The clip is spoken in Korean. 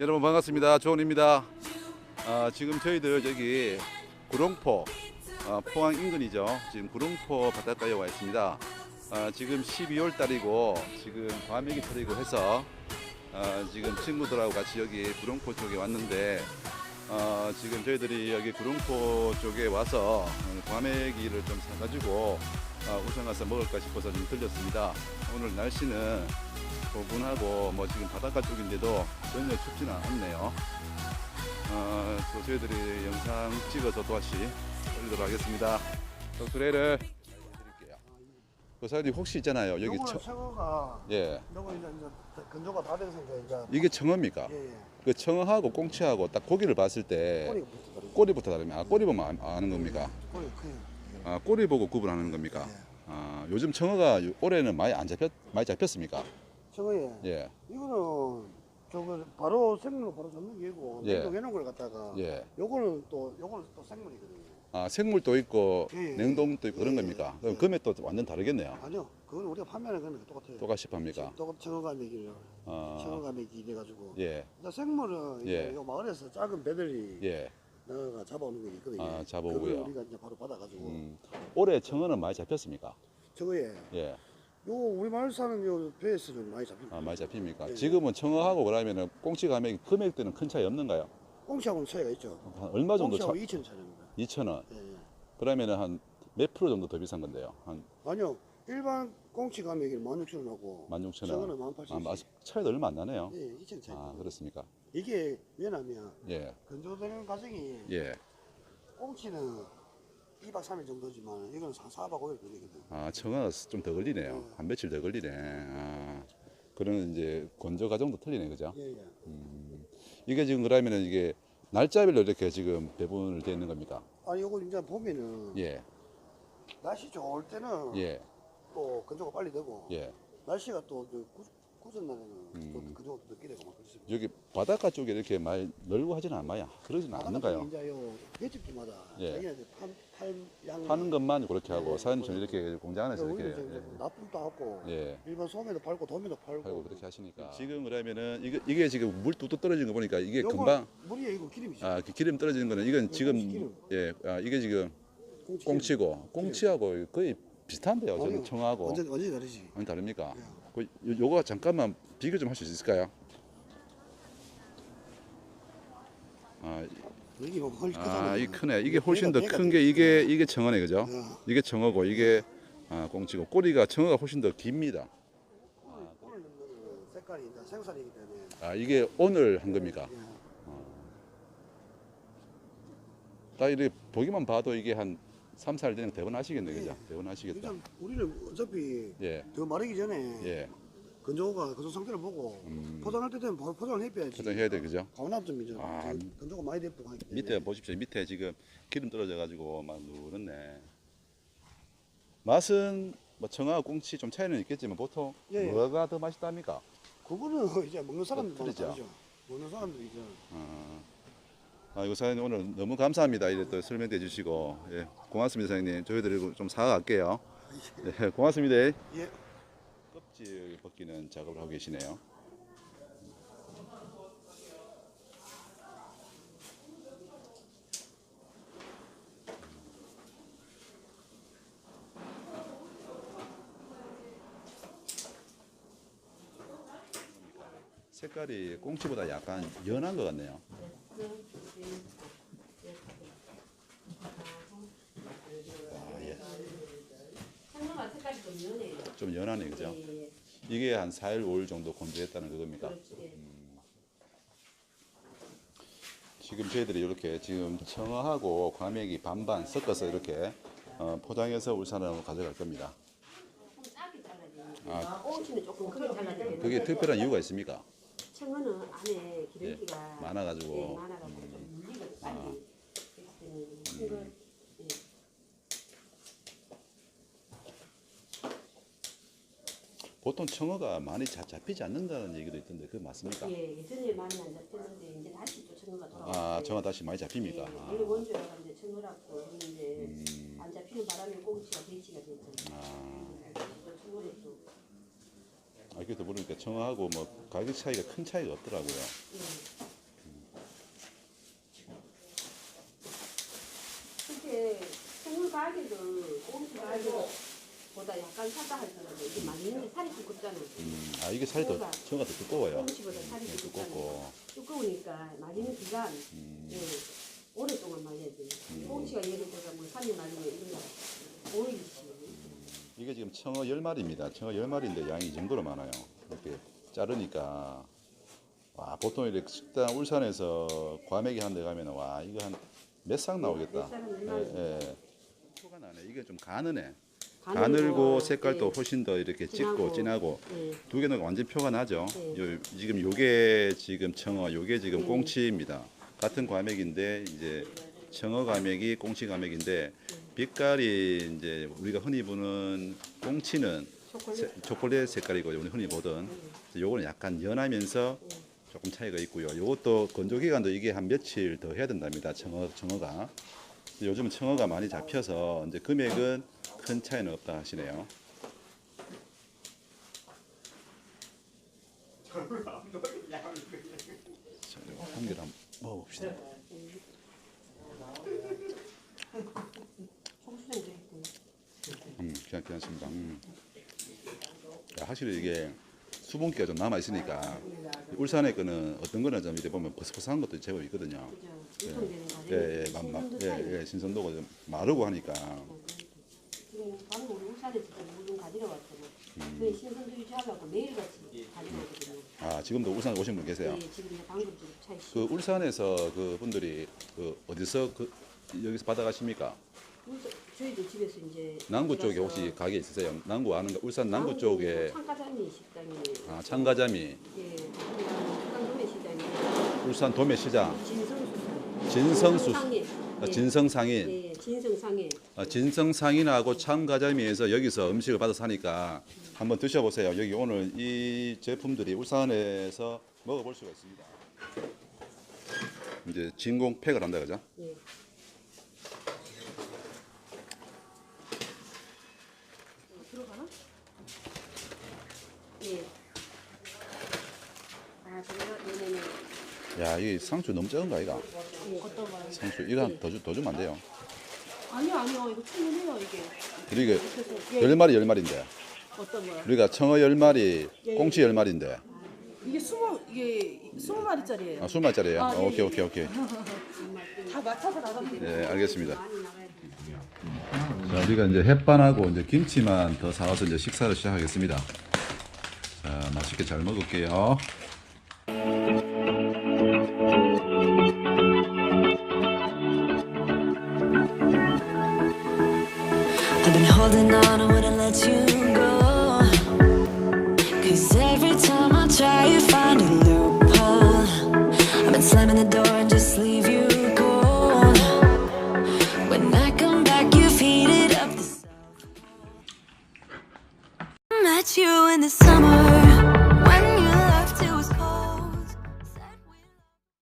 여러분 반갑습니다. 조원입니다. 아, 지금 저희들 여기 구롱포 아, 포항 인근이죠. 지금 구롱포 바닷가에 와 있습니다. 아, 지금 12월 달이고 지금 과메기 터리고 해서 아, 지금 친구들하고 같이 여기 구롱포 쪽에 왔는데 어, 지금 저희들이 여기 구룡포 쪽에 와서 어, 과메기를 좀 사가지고 어, 우선 가서 먹을까 싶어서 좀 들렸습니다. 오늘 날씨는 포근하고 뭐 지금 바닷가 쪽인데도 전혀 춥지는 않네요. 어, 또 저희들이 영상 찍어서 또 다시 올리도록 하겠습니다. 또 그래를 드릴게요. 그 사장님 혹시 있잖아요. 여기 청, 청어가 예 요거 이제 이제 근조가 다 돼서 이제 이게 청어입니까? 예, 예. 그 청어하고 꽁치하고 딱 고기를 봤을 때 꼬리가 붙어 버리고 꼬리부터 다르면 아, 꼬리 보면 아- 아는 겁니까? 꼬리 크요. 아, 꼬리 보고 구분하는 겁니까? 예. 아, 요즘 청어가 요- 올해는 많이 안 잡혔 많이 잡혔습니까? 청어에 예. 이거는 저거 바로 생물로 바로 잡는 게고 예. 냉동해 놓은 걸 갖다가 예. 요거는 또 요거는 또 생물이거든요. 아, 생물도 있고 예, 예. 냉동도 있고 그런 예, 겁니까? 예. 그럼 금액도 완전 다르겠네요. 아니요, 그건 우리가 판매하는 거는 똑같아요. 똑같이 팝니까? 똑같 청어가메기를 아, 청어가메기 이래 가지고. 예. 생물은 예. 이제 요 마을에서 작은 배들이 예. 나가 잡아오는 게 있거든요. 아, 잡아오고요. 그걸 우리가 이제 바로 받아가지고 음, 올해 청어는 많이 잡혔습니까? 청어에 예. 요 우리 마을 사는 요 배에서는 많이 잡힙니다. 아, 많이 잡힙니까? 예. 지금은 청어하고 그러면은 꽁치 가면 금액들은 큰 차이 없는가요? 꽁치하고는 차이가 있죠. 한 얼마 정도 차? 꽁치하고 2천 차입니다. 2,000원. 예, 예. 그러면은 한 몇 프로 정도 더 비싼 건데요? 한 아니요, 일반 꽁치 가격이 16,000원하고 16,000원. 청어는 아, 18,000원. 마- 차이도 얼마 안 나네요. 예, 2천 차이. 아, 그렇습니까? 이게 왜냐면 예. 건조되는 과정이 예. 꽁치는 2박 3일 정도지만 이건 4, 4박 5일 걸리거든. 아, 청어가 좀더 걸리네요. 네. 한 며칠 더 걸리네. 아, 그런 이제 건조 과정도 틀리네, 그죠? 예, 예. 이게 지금 그러면은 이게 날짜별로 이렇게 지금 배분을 되어 있는 겁니까? 아니 요거 이제 보면은 예, 날씨 좋을 때는 예, 또 건조가 빨리 되고 예. 날씨가 또저 구- 굳은 날에는 또 음. 또 늦게 되고 막 그렇습니다. 여기 바닷가 쪽에 이렇게 많이 널고 하지는 않아요. 그러지는 않는가요? 이제 요 횟집들마다 예. 자기네들 판, 팔, 양 파는 것만 그렇게 하고 예, 사장님처럼 이렇게 공장 안에서 우리는 이렇게 예, 납품도 하고 예. 일반 소매도 팔고 도매도 팔고 하고 그렇게 하시니까 지금 그러면은 이게, 이게 지금 물 뚝뚝 떨어지는 거 보니까 이게 금방 물이에 이거 기름이죠. 아, 그 기름 떨어지는 거는 이건 지금 기름. 예, 아, 이게 지금 꽁치 꽁치고 꽁치하고 거의 비슷한데요. 저는 아니요. 청하고 완전 완전 다르지. 아니 다릅니까? 예. 그 요, 요거 잠깐만 비교 좀 할 수 있을까요? 아, 이게 뭐 훨씬. 아, 이 크네. 이게 훨씬 더 큰 게 이게 이게 청어네, 그죠? 예. 이게 청어고 이게 아, 꽁치고 꼬리가 청어가 훨씬 더 깁니다. 오늘 넣는 거는 색깔이 이제 생선이기 때문에 아, 이게 오늘 한 겁니까? 예. 딱 이렇게 보기만 봐도 이게 한 3, 4일 되면 대본하시겠네, 그죠? 대본하시겠다. 일단 우리는 어차피 예. 더 마르기 전에 예. 건조가 건조 상태를 보고 음. 포장할 때 되면 바로 포장을 해줘야지. 포장해야 돼, 그죠? 가오나 좀 이제 아. 건조가 많이 됐고 하기 때문에. 밑에 보십시오. 밑에 지금 기름 떨어져 가지고 막 누렇네. 맛은 뭐 청아 꽁치 좀 차이는 있겠지만 보통 예, 예. 뭐가 더 맛있답니까? 그거는 이제 먹는 사람들 틀리죠. 다르죠. 먹는 사람들이죠. 어. 아, 이거 사장님 오늘 너무 감사합니다. 이래 또 설명해 주시고 예, 고맙습니다, 사장님. 저희들이 좀 사갈게요. 예, 고맙습니다. 예. 껍질 벗기는 작업을 하고 계시네요. 색깔이 꽁치보다 약간 연한 것 같네요. 아, 예. 상어가 색깔이 좀 연해요. 좀 연하네, 그죠? 예, 예. 이게 한 4일, 5일 정도 건조했다는 그겁니까? 그렇지. 예. 지금 저희들이 이렇게 지금 청어하고 과메기 반반 섞어서 이렇게 어, 포장해서 울산으로 가져갈 겁니다. 아. 아, 꽁치는 조금 크게 잘라야 되는데 그게 특별한 이유가 있습니까? 안에 기름기가 예, 많아가지고. 음. 예, 많아가지고 좀 물리거든 빨리 아. 큰거 음. 예. 보통 청어가 많이 자, 잡히지 않는다는 얘기도 있던데 그거 맞습니까? 예, 예전에 많이 안 잡혔는데 이제 다시 또 청어가 돌아왔어요. 아, 청어 다시 많이 잡힙니까? 예, 아, 원래 원주라고 이제 청어라고 했는데 음. 안 잡히는 바람에 꽁치가 배치가 됐잖아요. 아, 또 청어를 또 아, 그래서 모르니까 청어하고 뭐 가격 차이가 큰 차이가 없더라고요. 근데 생물 가격은 꽁치 가격보다 약간 싸다 하더라도 이게 맛있는 게 살이 두껍잖아. 음, 아 이게 살이 더 청어가 더 두꺼워요. 꽁치보다 살이 네, 두껍잖아. 두껍고. 두꺼우니까 말리는 기간 음, 예, 오랫동안 말려야지. 꽁치가 예를 들어 뭐 3일 말리면 이런 거 오일 이게 지금 청어 10마리입니다. 청어 10마리인데 양이 이 정도로 많아요. 이렇게 자르니까 와 보통 이렇게 식당 울산에서 과메기 한 데 가면 와 이거 한 몇 상 나오겠다. 몇 쌍은 얼마나 예, 예. 표가 나네. 이게 좀 가느네. 가늘고, 색깔도 예, 훨씬 더 이렇게 짙고 진하고. 진하고 예. 두 개는 완전 표가 나죠. 네. 요, 지금 요게 지금 청어, 요게 지금 네. 꽁치입니다. 같은 과메기인데 이제 청어 과메기, 꽁치 과메기인데 빛깔이 이제 우리가 흔히 보는 꽁치는 초콜릿 세- 초콜릿 색깔이고 우리 흔히 보던 요거는 약간 연하면서 조금 차이가 있고요. 요것도 건조 기간도 이게 한 며칠 더 해야 된답니다. 청어 청어가 요즘 청어가 많이 잡혀서 이제 금액은 큰 차이는 없다 하시네요. 자, 한 개를 한번 먹어봅시다. 청수전도 있고. 음, 그냥 괜찮습니다. 음. 야, 확실히 이게 수분기가 좀 남아 있으니까 울산에 거는 어떤 거는 좀 이래 보면 버섯버섯한 것도 제법 있거든요. 예, 예, 만, 만, 신선도 예. 예, 신선도가 좀 마르고 하니까. 음. 아 지금도 울산 오신 분 계세요. 그 울산에서 그 분들이 그 어디서 그 여기서 받아가십니까? 저희도 집에서 이제 남구 쪽에 들어서 혹시 가게 있으세요? 남구 아는가? 울산 남구 쪽에 창가자미 식당이 아 창가자미, 예, 울산 도매 시장이 울산 도매시장, 진성수산 진성수, 상해 아, 진성상인. 예, 진성상해 아, 진성상인하고 참가자미에서 여기서 음식을 받아 사니까 한번 드셔보세요. 여기 오늘 이 제품들이 울산에서 먹어볼 수가 있습니다. 이제 진공 팩을 한다 그죠? 예. 들어가나? 예. 아, 그래요? 네네네. 야, 이 상추 너무 적은 거 아이가? 예. 어떤 거요? 상추 이거 한 더 주, 더 주면 안 돼요. 아니요 아니요 이거 충분해요 이게 우리가 그래서 예, 열 마리 열 마리인데 어떤 거요? 우리가 청어 열 마리, 꽁치 열 마리인데 이게 스무 이게 스무 마리짜리예요 아, 술 마짜리예요? 아, 아, 예, 오케이 예. 오케이 오케이. 다 맞춰서 나가면 돼요 네, 알겠습니다. 자, 우리가 이제 햇반하고 이제 김치만 더 사와서 이제 식사를 시작하겠습니다. 자, 맛있게 잘 먹을게요. Holding on,